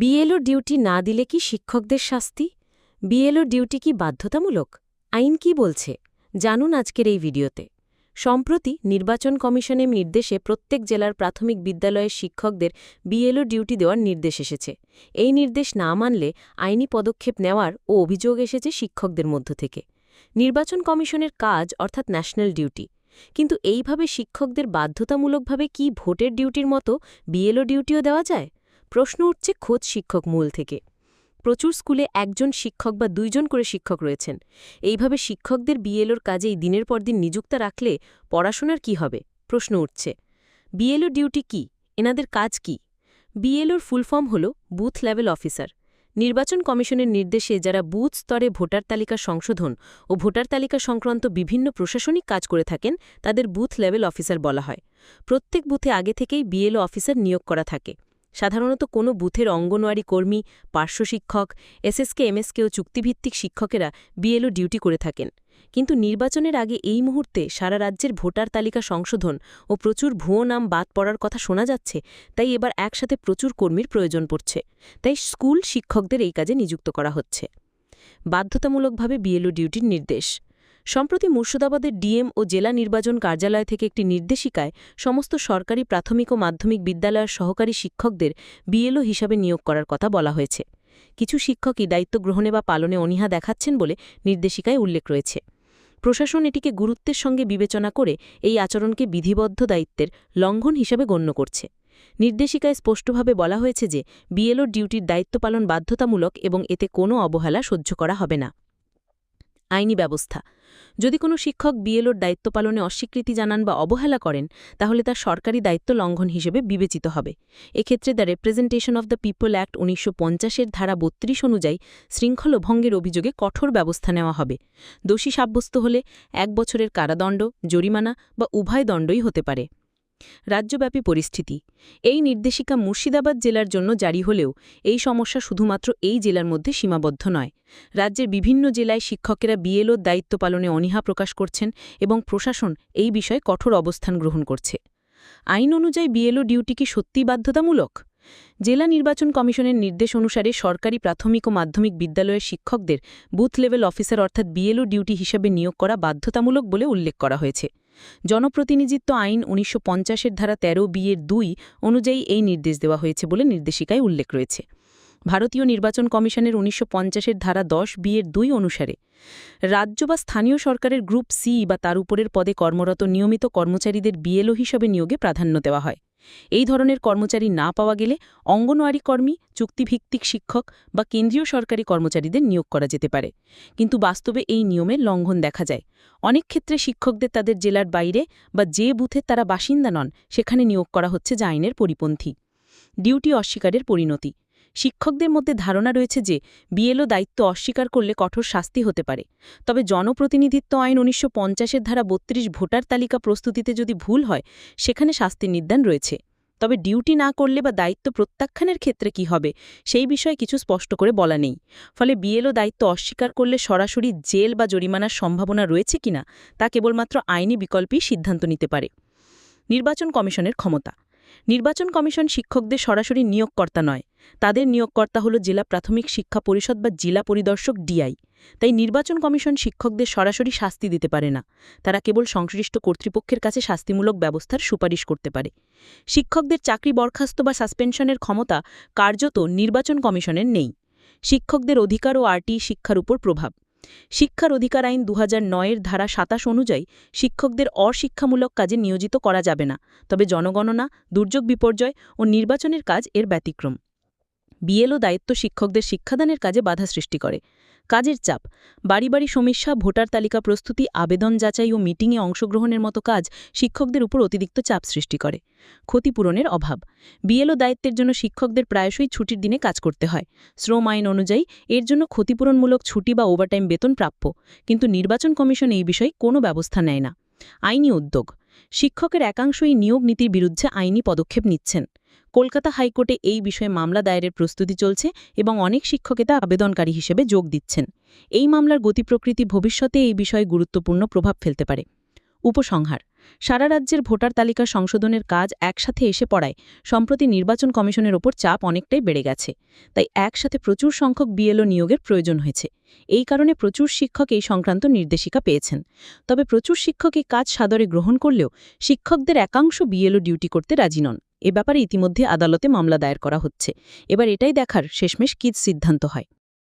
BLO duty না দিলে কি শিক্ষকদের শাস্তি? বিএলও ডিউটি কি বাধ্যতামূলক? আইন কি বলছে? জানুন আজকের এই ভিডিওতে। সম্প্রতি নির্বাচন কমিশনের নির্দেশে প্রত্যেক জেলার প্রাথমিক বিদ্যালয়ের শিক্ষকদের বিএলও ডিউটি দেওয়ার নির্দেশ এসেছে। এই নির্দেশ না মানলে আইনি পদক্ষেপ নেওয়ার ও অভিযোগ এসেছে শিক্ষকদের মধ্য থেকে। নির্বাচন কমিশনের কাজ অর্থাৎ ন্যাশনাল ডিউটি। কিন্তু এইভাবে শিক্ষকদের বাধ্যতামূলকভাবে কি ভোটের ডিউটির মতো বিএলও ডিউটিও দেওয়া যায়? প্রশ্ন উঠছে খোঁজ শিক্ষক মূল থেকে। প্রচুর স্কুলে একজন শিক্ষক বা দুইজন করে শিক্ষক রয়েছেন। এইভাবে শিক্ষকদের বিএলওর কাজেই দিনের পর দিন নিযুক্ত রাখলে পড়াশোনার কি হবে? প্রশ্ন উঠছে। বিএলও ডিউটি কি? এনাদের কাজ কি? বিএলওর ফুল ফর্ম হল বুথ লেভেল অফিসার। নির্বাচন কমিশনের নির্দেশে যারা বুথ স্তরে ভোটার তালিকা সংশোধন ও ভোটার তালিকা সংক্রান্ত বিভিন্ন প্রশাসনিক কাজ করে থাকেন, তাদের বুথ লেভেল অফিসার বলা হয়। প্রত্যেক বুথে আগে থেকেই বিএলও অফিসার নিয়োগ করা থাকে। সাধারণত কোনো বুথের অঙ্গনওয়াড়ি কর্মী, পার্শ্ব শিক্ষক, এসএসকে, এমএসকে ও চুক্তিভিত্তিক শিক্ষকেরা বিএলও ডিউটি করে থাকেন। কিন্তু নির্বাচনের আগে এই মুহূর্তে সারা রাজ্যের ভোটার তালিকা সংশোধন ও প্রচুর ভুয়ো নাম বাদ পড়ার কথা শোনা যাচ্ছে, তাই এবার একসাথে প্রচুর কর্মীর প্রয়োজন পড়ছে। তাই স্কুল শিক্ষকদের এই কাজে নিযুক্ত করা হচ্ছে। বাধ্যতামূলকভাবে বিএলও ডিউটির নির্দেশ। সম্প্রতি মুর্শিদাবাদের ডিএম ও জেলা নির্বাচন কার্যালয় থেকে একটি নির্দেশিকায় সমস্ত সরকারি প্রাথমিক ও মাধ্যমিক বিদ্যালয়ের সহকারী শিক্ষকদের বিএলও হিসাবে নিয়োগ করার কথা বলা হয়েছে। কিছু শিক্ষকই দায়িত্ব গ্রহণে বা পালনে অনীহা দেখাচ্ছেন বলে নির্দেশিকায় উল্লেখ রয়েছে। প্রশাসন এটিকে গুরুত্বের সঙ্গে বিবেচনা করে এই আচরণকে বিধিবদ্ধ দায়িত্বের লঙ্ঘন হিসেবে গণ্য করছে। নির্দেশিকায় স্পষ্টভাবে বলা হয়েছে যে, বিএলও ডিউটির দায়িত্ব পালন বাধ্যতামূলক এবং এতে কোনো অবহেলা সহ্য করা হবে না। আইনি ব্যবস্থা। যদি কোনো শিক্ষক বিএলওর দায়িত্ব পালনে অস্বীকৃতি জানান বা অবহেলা করেন, তাহলে তার সরকারি দায়িত্ব লঙ্ঘন হিসেবে বিবেচিত হবে। এক্ষেত্রে the representation of the people act উনিশশো পঞ্চাশের ধারা বত্রিশ অনুযায়ী শৃঙ্খল ভঙ্গের অভিযোগে কঠোর ব্যবস্থা নেওয়া হবে। দোষী সাব্যস্ত হলে এক বছরের কারাদণ্ড, জরিমানা বা উভয় দণ্ডই হতে পারে। রাজ্যব্যাপী পরিস্থিতি। এই নির্দেশিকা মুর্শিদাবাদ জেলার জন্য জারি হলেও এই সমস্যা শুধুমাত্র এই জেলার মধ্যে সীমাবদ্ধ নয়। রাজ্যের বিভিন্ন জেলায় শিক্ষকেরা বিএলওর দায়িত্ব পালনে অনীহা প্রকাশ করছেন এবং প্রশাসন এই বিষয়ে কঠোর অবস্থান গ্রহণ করছে। আইন অনুযায়ী বিএলও ডিউটি কি সত্যি বাধ্যতামূলক? জেলা নির্বাচন কমিশনের নির্দেশ অনুসারে সরকারি প্রাথমিক ও মাধ্যমিক বিদ্যালয়ের শিক্ষকদের বুথ লেভেল অফিসার অর্থাৎ বিএলও ডিউটি হিসেবে নিয়োগ করা বাধ্যতামূলক বলে উল্লেখ করা হয়েছে। জনপ্রতিনিধিত্ব আইন উনিশশো পঞ্চাশের ধারা ১৩ বিয়ের দুই অনুযায়ী এই নির্দেশ দেওয়া হয়েছে বলে নির্দেশিকায় উল্লেখ রয়েছে। ভারতীয় নির্বাচন কমিশনের উনিশশো পঞ্চাশের ধারা দশ বিয়ের দুই অনুসারে, রাজ্য বা স্থানীয় সরকারের গ্রুপ সি বা তার উপরের পদে কর্মরত নিয়মিত কর্মচারীদের বিএলও হিসাবে নিয়োগে প্রাধান্য দেওয়া হয়। এই ধরনের কর্মচারী না পাওয়া গেলে অঙ্গনওয়াড়ি কর্মী, চুক্তিভিত্তিক শিক্ষক বা কেন্দ্রীয় সরকারি কর্মচারীদের নিয়োগ করা যেতে পারে। কিন্তু বাস্তবে এই নিয়মের লঙ্ঘন দেখা যায়। অনেক ক্ষেত্রে শিক্ষকদের তাদের জেলার বাইরে বা যে বুথে তারা বাসিন্দা নন, সেখানে নিয়োগ করা হচ্ছে যা আইনের পরিপন্থী। ডিউটি অস্বীকারের পরিণতি। শিক্ষকদের মধ্যে ধারণা রয়েছে যে বিএলও দায়িত্ব অস্বীকার করলে কঠোর শাস্তি হতে পারে। তবে জনপ্রতিনিধিত্ব আইন উনিশশো পঞ্চাশের ধারা বত্রিশ ভোটার তালিকা প্রস্তুতিতে যদি ভুল হয়, সেখানে শাস্তির নির্দান রয়েছে। তবে ডিউটি না করলে বা দায়িত্ব প্রত্যাখ্যানের ক্ষেত্রে কি হবে, সেই বিষয়ে কিছু স্পষ্ট করে বলা নেই। ফলে বিএলও দায়িত্ব অস্বীকার করলে সরাসরি জেল বা জরিমানার সম্ভাবনা রয়েছে কিনা, তা কেবলমাত্র আইনি বিকল্পই সিদ্ধান্ত নিতে পারে। নির্বাচন কমিশনের ক্ষমতা। নির্বাচন কমিশন শিক্ষকদের সরাসরি নিয়োগকর্তা নয় তাদের নিয়োগকর্তা হল জেলা প্রাথমিক শিক্ষা পরিষদ বা জেলা পরিদর্শক ডিআই তাই নির্বাচন কমিশন শিক্ষকদের সরাসরি শাস্তি দিতে পারে না। তারা কেবল সংশ্লিষ্ট কর্তৃপক্ষের কাছে শাস্তিমূলক ব্যবস্থার সুপারিশ করতে পারে। শিক্ষকদের চাকরি বরখাস্ত বা সাসপেনশনের ক্ষমতা কার্যত নির্বাচন কমিশনের নেই। শিক্ষকদের অধিকার ও আরটি শিক্ষার উপর প্রভাব। শিক্ষার অধিকার আইন দুহাজার নয় এর ধারা সাতাশ অনুযায়ী শিক্ষকদের অশিক্ষামূলক কাজে নিয়োজিত করা যাবে না। তবে জনগণনা, দুর্যোগ বিপর্যয় ও নির্বাচনের কাজ এর ব্যতিক্রম। বিএলও দায়িত্ব শিক্ষকদের শিক্ষাদানের কাজে বাধা সৃষ্টি করে। কাজের চাপ। বাড়ি বাড়ি সমস্যা ভোটার তালিকা প্রস্তুতি, আবেদন যাচাই ও মিটিংয়ে অংশগ্রহণের মতো কাজ শিক্ষকদের উপর অতিরিক্ত চাপ সৃষ্টি করে। ক্ষতিপূরণের অভাব। বিএলও দায়িত্বের জন্য শিক্ষকদের প্রায়শই ছুটির দিনে কাজ করতে হয়। শ্রম আইন অনুযায়ী এর জন্য ক্ষতিপূরণমূলক ছুটি বা ওভারটাইম বেতন প্রাপ্য। কিন্তু নির্বাচন কমিশন এই বিষয়ে কোনো ব্যবস্থা নেয় না। আইনি উদ্যোগ। শিক্ষকের একাংশই নিয়োগ নীতির বিরুদ্ধে আইনি পদক্ষেপ নিচ্ছেন। কলকাতা হাইকোর্টে এই বিষয়ে মামলা দায়েরের প্রস্তুতি চলছে এবং অনেক শিক্ষকেতা আবেদনকারী হিসেবে যোগ দিচ্ছেন। এই মামলার গতি প্রকৃতি ভবিষ্যতে এই বিষয়ে গুরুত্বপূর্ণ প্রভাব ফেলতে পারে। উপসংহার, সারা রাজ্যের ভোটার তালিকা সংশোধনের কাজ একসাথে এসে পড়ায়, সম্প্রতি নির্বাচন কমিশনের ওপর চাপ অনেকটাই বেড়ে গেছে। তাই একসাথে প্রচুর সংখ্যক বিএলও নিয়োগের প্রয়োজন হয়েছে। এই কারণে প্রচুর শিক্ষক এই সংক্রান্ত নির্দেশিকা পেয়েছেন। তবে প্রচুর শিক্ষক এই কাজ সাদরে গ্রহণ করলেও শিক্ষকদের একাংশ বিএলও ডিউটি করতে রাজি নন। এ ব্যাপারে ইতিমধ্যে আদালতে মামলা দায়ের করা হচ্ছে। এবার এটাই দেখার শেষমেশ কী সিদ্ধান্ত হয়।